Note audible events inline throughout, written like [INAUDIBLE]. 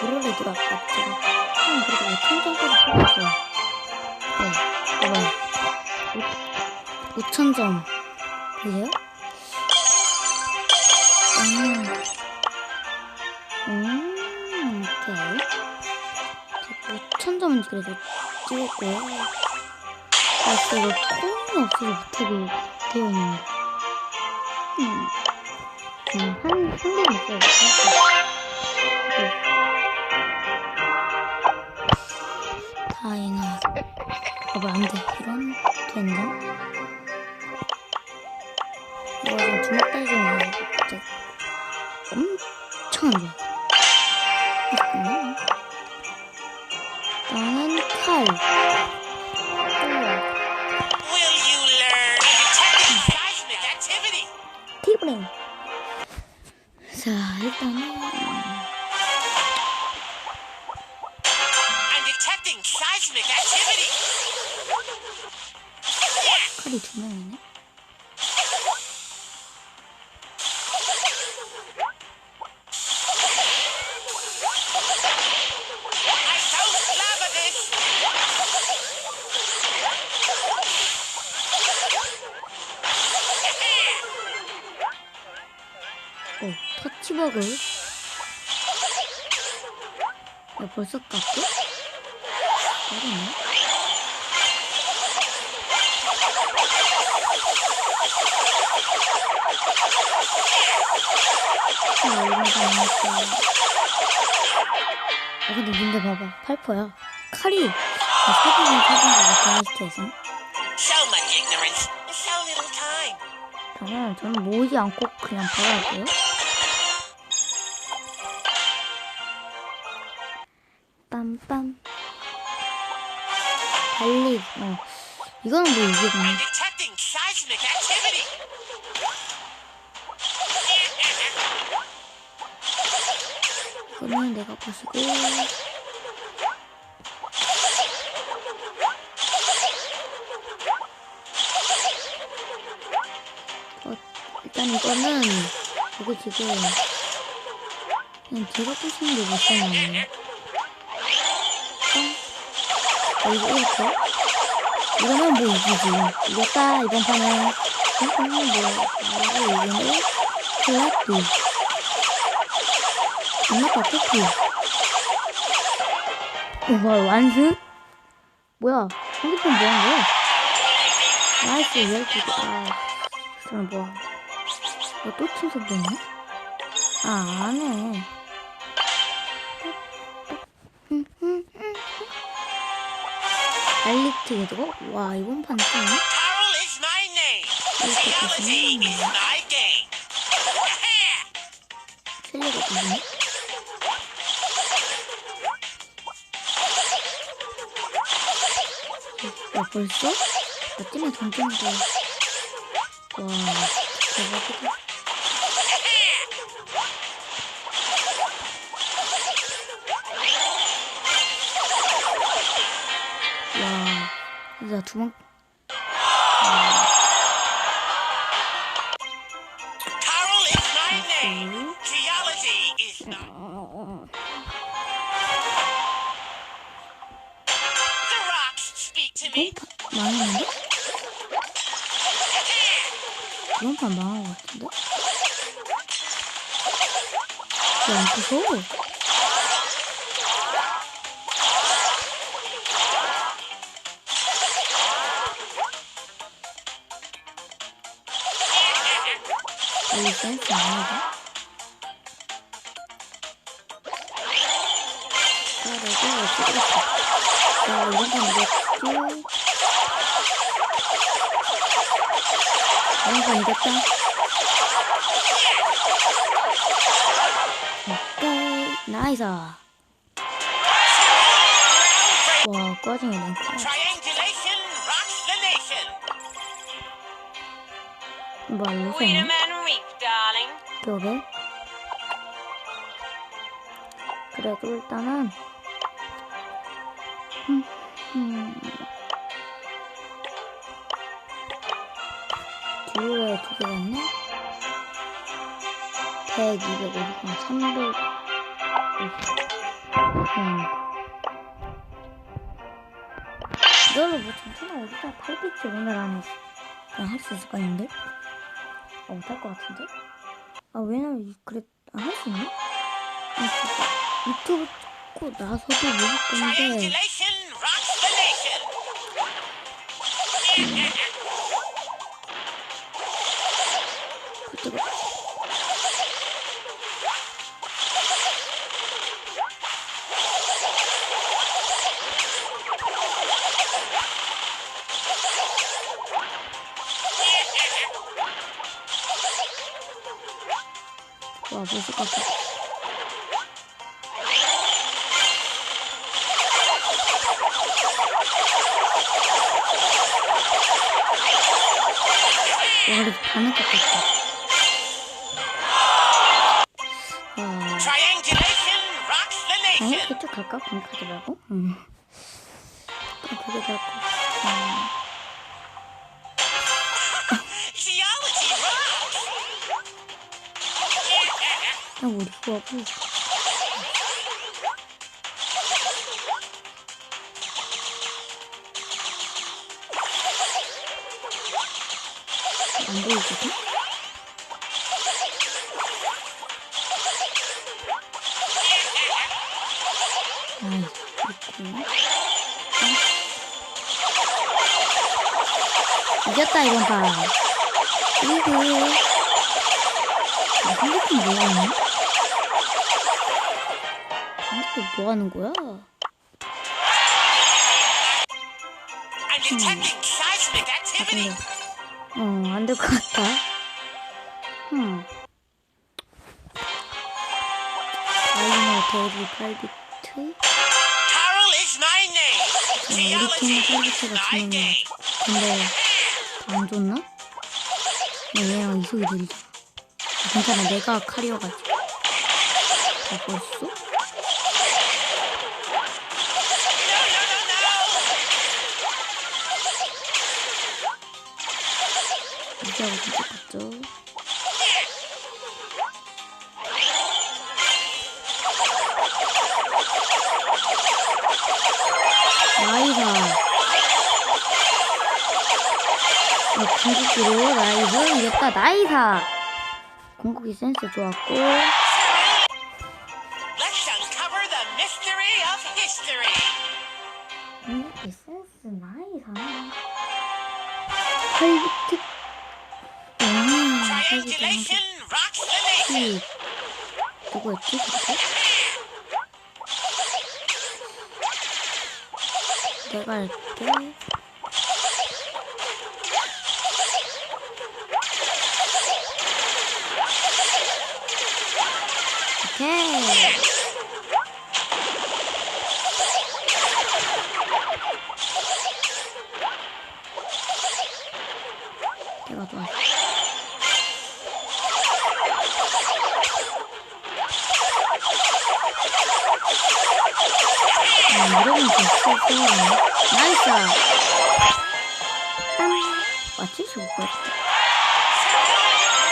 브롤레드라 아까 제가 한 그래도 5천점까지 뽑았어요. 네, 봐봐요. 5천점. 보세요? 음, 음, 오케이. 5천점은 그래도 찍었고요. 아, 진짜 이거 코인이 없어서 못하고 되어 있는데. 음, 음, 한, 한 개는 있어요. 다이나. 봐봐, 안 돼. 이런, 된다? 이거 지금 주먹 달기만 해서 진짜 엄청 안 돼. 잠깐만. 나는 칼. 티브레인. 자, 일단은 칼이 두 명이네. 어, 터치버그. 야, 벌써 깎고? 잘했네. 아, 이런 거 나왔다. 아, 근데 근데 봐봐. 팔퍼야. 칼이 아, 사진을 사진 것 같아, time. 저는, 저는 모이지 않고 그냥 할게요. 빰빰. 달리, 어. 이거는 뭐 이게 뭐냐. 이거는 내가 보시고. 어, 일단 이거는, 이거 지금, 그냥 제가 보시는 게 못하나요? 어, 이거 이렇게? 이거는 뭐 이기지. 이겼다, 이번 판은. 이번 판은 뭐, 이거 이기는 플라트. 엄마가 코피. 이거 완승? 뭐야? 핸드폰 뭐한 거야? 나이스, 열두 개. 아, 그럼 뭐야? 이거 또 침섭되네? 아, 안 해. 달리트 해도? 와, 이번 판 my game. 틀리가 되네. 벌써? 어쩌면 던졌는데. 와, 대박이다. 와, 진짜 두 번, Carol is 어? 망했는데? 이번 판 망한 것 같은데? 왜안 부서워? 여기 센스 아니다. 자, 내가 어떻게. 자, 이번 판 이겼지? 이번 판 이겼다. 오케이, 나이스. 와, 꺼지네, nation. 뭐. 벽에 그래도 일단은 음, 음. 듀오에 두 개가 있네 100, 250, 300 응. 이걸로 뭐 전투나 어디다 8비트 오늘 안에 그냥 할수 있을 거 있는데? 아, 못할 것 같은데? 아, 왜냐면, 이- 그래, 아, 할 수 있나? 아, 유튜브 찍고 나서도 뭐할 건데, 그때가. 아, Triangulation rocks the 아니. 그쪽 갈까? 공격하지 말고? 응. 그럼 그게 될것 같아. 우리 구하고. 안 보이거든? 아이, 있고. 어? 이겼다, 이번 판. 이거. 아, 핸드폰 뭐야, 니 핸드폰 뭐 하는 거야? 아. 근데, 어, 안 될 것 같다. 흠. 다이너 데뷔 8비트? Carol is my name. 어, 우리 팀 Geology is 8비트가 my 지는 game. 거. 근데, 더안 좋나? 근데 얘랑 이속이 느리잖아. 괜찮아, 내가 카리어가지고. 다 좀 똑같죠? 나이사 어, 궁극기로 라이브. 이겼다 나이사. 궁극기 센스 좋았고. 궁극기 센스 나이사 한비 누구였지 그때? 내가 할게. 오케이 나이스! 음, 맞지? 저거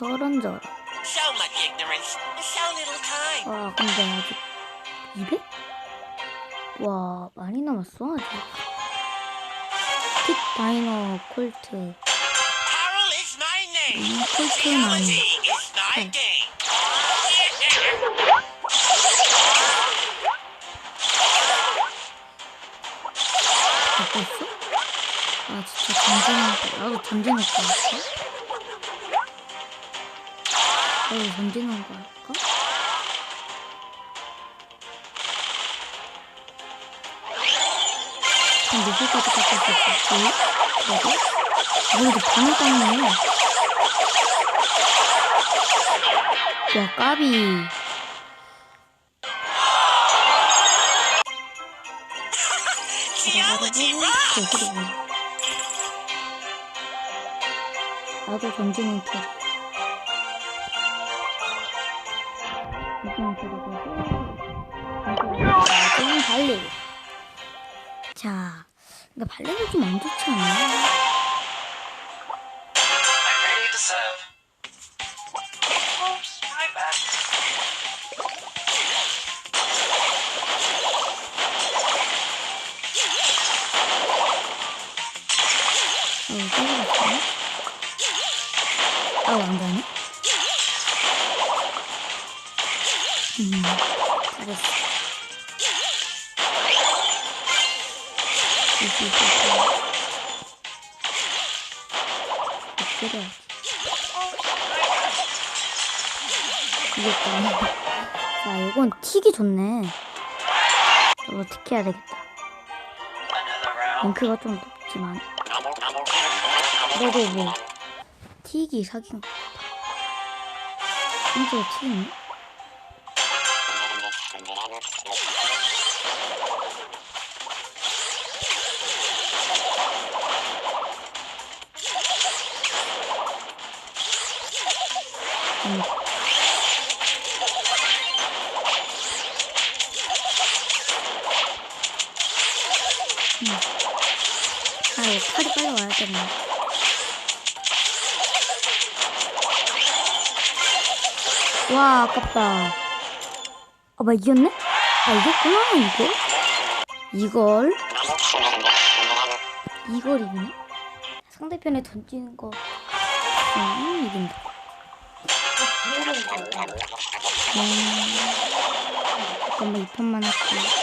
저런 저런. 와, 근데 아직 200? 와, 많이 남았어, 아직. 틱 다이너 콜트. 음, 콜트는 아 전쟁할 거. 나도 전쟁할 거 할까? 나도 전쟁한 거 할까? 그럼 누구까지 갖고 있었지? 그래도? 뭐 이렇게 반을 땄네. 야, 까비. [LAUGHS] Rocks. 개소리 아주 정진있게 이건 발레기 자 근데 발레기 좀 안 좋지 않나? 어, 안 가네? 음, 잘했어. 엎드려. 이겼다. 자, 이건 틱이 좋네. 이거 틱 해야 되겠다. 링크가 좀 높지만. 너도 뭐, 뭐, 뭐. 틱이 사기인 다. 진짜 와, 아깝다. 아, 뭐 이겼네? 아, 이겼구나, 이거? 이걸? 이걸 이기네? 상대편에 던지는 거, 음, 이긴다. 음, 잠깐만, 2판만 할게. 아, 2판만 할게.